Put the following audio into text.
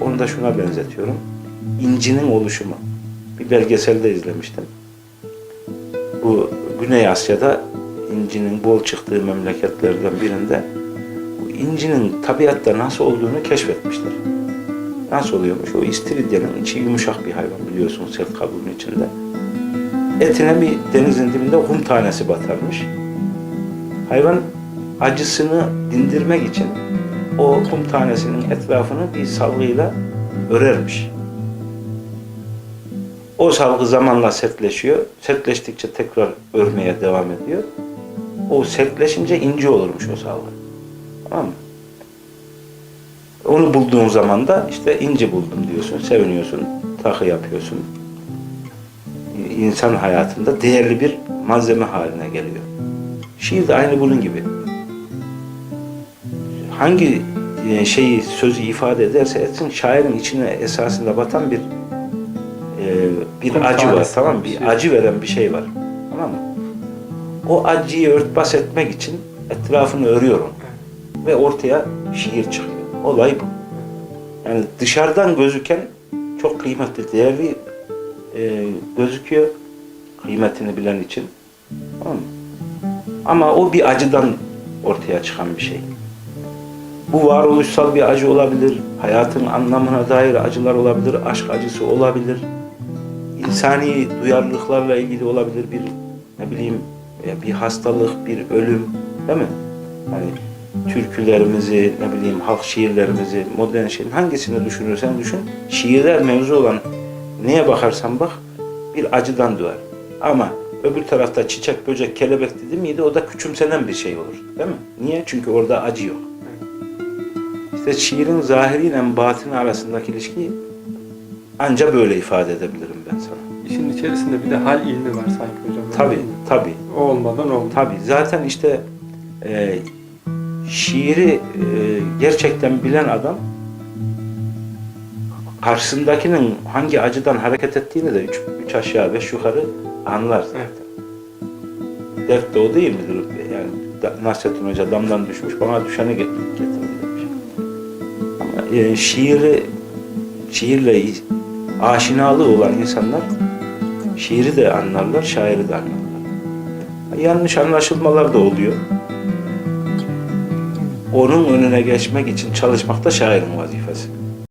Onu da şuna benzetiyorum. İncinin oluşumu. Bir belgeselde izlemiştim. Bu Güney Asya'da incinin bol çıktığı memleketlerden birinde bu incinin tabiatta nasıl olduğunu keşfetmişler. Nasıl oluyormuş? O istiridyenin içi yumuşak bir hayvan biliyorsunuz sert kabuğun içinde. Etine bir denizin dibinde kum tanesi batarmış. Hayvan acısını dindirmek için o kum tanesinin etrafını bir salgıyla örermiş. O salgı zamanla sertleşiyor. Sertleştikçe tekrar örmeye devam ediyor. O sertleşince ince olurmuş o salgı. Tamam mı? Onu bulduğun zaman da işte ince buldum diyorsun, seviniyorsun, takı yapıyorsun. İnsan hayatında değerli bir malzeme haline geliyor. Şiir de aynı bunun gibi. Hangi e, şeyi, sözü ifade ederse etsin, şairin içine esasında batan bir e, bir Kum acı var, tamam mı? bir Bir şey. acı veren bir şey var, tamam mı? O acıyı örtbas etmek için etrafını örüyorum ve ortaya şiir çıkıyor. Olay bu. Yani dışarıdan gözüken çok kıymetli, değerli e, gözüküyor kıymetini bilen için. Tamam mı? Ama o bir acıdan ortaya çıkan bir şey. Bu varoluşsal bir acı olabilir, hayatın anlamına dair acılar olabilir, aşk acısı olabilir, insani duyarlılıklarla ilgili olabilir bir ne bileyim bir hastalık, bir ölüm, değil mi? Hani türkülerimizi, ne bileyim halk şiirlerimizi, modern şiir hangisini düşünürsen düşün, şiirler mevzu olan neye bakarsan bak bir acıdan doğar. Ama öbür tarafta çiçek, böcek, kelebek dedi miydi o da küçümsenen bir şey olur. Değil mi? Niye? Çünkü orada acı yok. İşte şiirin zahiriyle batini arasındaki ilişkiyi anca böyle ifade edebilirim ben sana. İşin içerisinde bir de hal ilmi var sanki hocam. mi? tabii. O olmadan olmaz. Tabii zaten işte e, şiiri e, gerçekten bilen adam karşısındakinin hangi acıdan hareket ettiğini de üç, üç aşağı beş yukarı anlar zaten. Dert de o değil midir? Yani Nasrettin Hoca damdan düşmüş bana düşeni get- getirin demiş. Ama e, şiiri şiirle aşinalığı olan insanlar şiiri de anlarlar, şairi de anlarlar. Yanlış anlaşılmalar da oluyor. Onun önüne geçmek için çalışmak da şairin vazifesi.